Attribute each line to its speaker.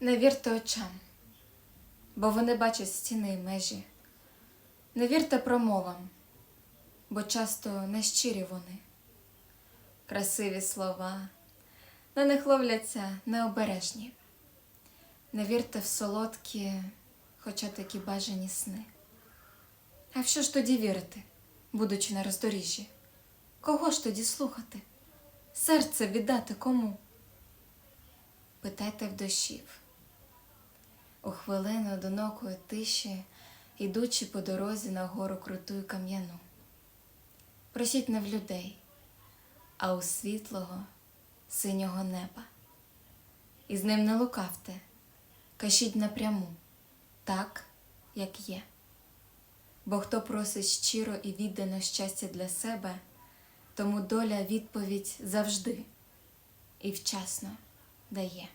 Speaker 1: Не вірте очам, бо вони бачать стіни й межі. Не вірте промовам, бо часто нещирі вони. Красиві слова, на них ловляться необережні. Не вірте в солодкі, хоча такі бажані сни. А в що ж тоді вірити, будучи на роздоріжжі? Кого ж тоді слухати? Серце віддати кому? Питайте в дощів. У хвилину одинокої тиші, ідучи по дорозі на гору круту й кам'яну. Просіть не в людей, а у світлого, синього неба. І з ним не лукавте, кажіть напряму, так, як є. Бо хто просить щиро і віддано щастя для себе, тому доля відповідь завжди і вчасно дає.